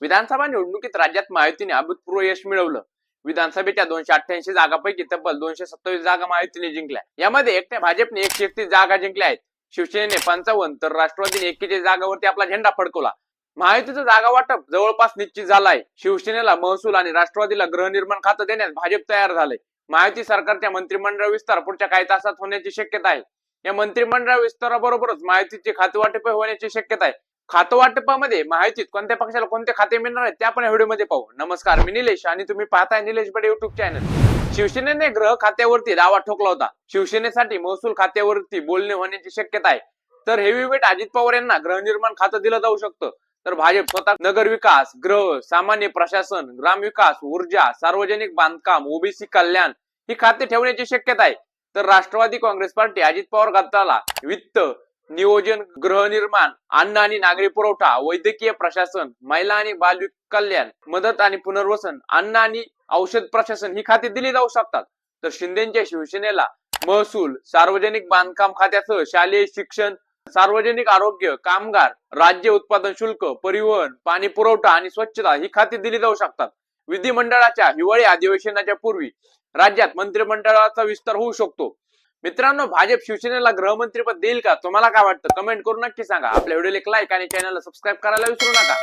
विधानसभा निवडणुकीत राज्यात महायुतीने अभूतपूर्व यश मिळवलं. विधानसभेच्या दोनशे अठ्ठ्याऐंशी जागापैकी तब्बल दोनशे सत्तावीस जागा महायुतीने जिंकल्या. यामध्ये एकट्या भाजपने एकशे एकतीस जागा जिंकल्या आहेत. शिवसेनेने पंचावन्न तर राष्ट्रवादीने एकेचाळीस जागावरती आपला झेंडा फडकवला. महायुतीचं जागा वाटप जवळपास निश्चित झालं आहे. शिवसेनेला महसूल आणि राष्ट्रवादीला गृहनिर्माण खातं देण्यास भाजप तयार झालंय. महायुती सरकारच्या मंत्रिमंडळ विस्तार पुढच्या काही तासात होण्याची शक्यता आहे. या मंत्रिमंडळ विस्ताराबरोबरच महायुतीचे खातेवाटप होण्याची शक्यता आहे. खातं वाटपामध्ये माहितीत कोणत्या पक्षाला कोणते खाते मिळणार आहेत ते आपण या व्हिडिओमध्ये पाहू. नमस्कार मी निलेश आणि तुम्ही पाहताय निलेश बडे युट्यूब चॅनल शिवसेनेने ग्रह खात्यावरती दावा ठोकला होता. शिवसेनेसाठी महसूल खात्यावरती बोलणे होण्याची शक्यता आहे. तर हेवीवेट अजित पवार यांना गृहनिर्माण खातं दिलं जाऊ शकतं. तर भाजप स्वतः नगर विकास ग्रह सामान्य प्रशासन ग्रामविकास ऊर्जा सार्वजनिक बांधकाम ओबीसी कल्याण ही खाते ठेवण्याची शक्यता आहे. तर राष्ट्रवादी काँग्रेस पार्टी अजित पवार गटाला वित्त नियोजन गृहनिर्माण अन्न आणि नागरी पुरवठा वैद्यकीय प्रशासन महिला आणि बाल कल्याण मदत आणि पुनर्वसन अन्न आणि औषध प्रशासन ही खाती दिली जाऊ शकतात. तर शिंदेच्या शिवसेनेला महसूल सार्वजनिक बांधकाम खात्यासह शालेय शिक्षण सार्वजनिक आरोग्य कामगार राज्य उत्पादन शुल्क परिवहन पाणी पुरवठा आणि स्वच्छता ही खाती दिली जाऊ शकतात. विधिमंडळाच्या हिवाळी अधिवेशनाच्या पूर्वी राज्यात मंत्रिमंडळाचा विस्तार होऊ शकतो. मित्रांनो भाजप शिवसेनेला गृहमंत्रीपद देईल का? तुम्हाला काय वाटतं? कमेंट करून नक्की सांगा. आपल्या व्हिडिओला एक लाईक आणि चॅनलला सबस्क्राईब करायला विसरू नका.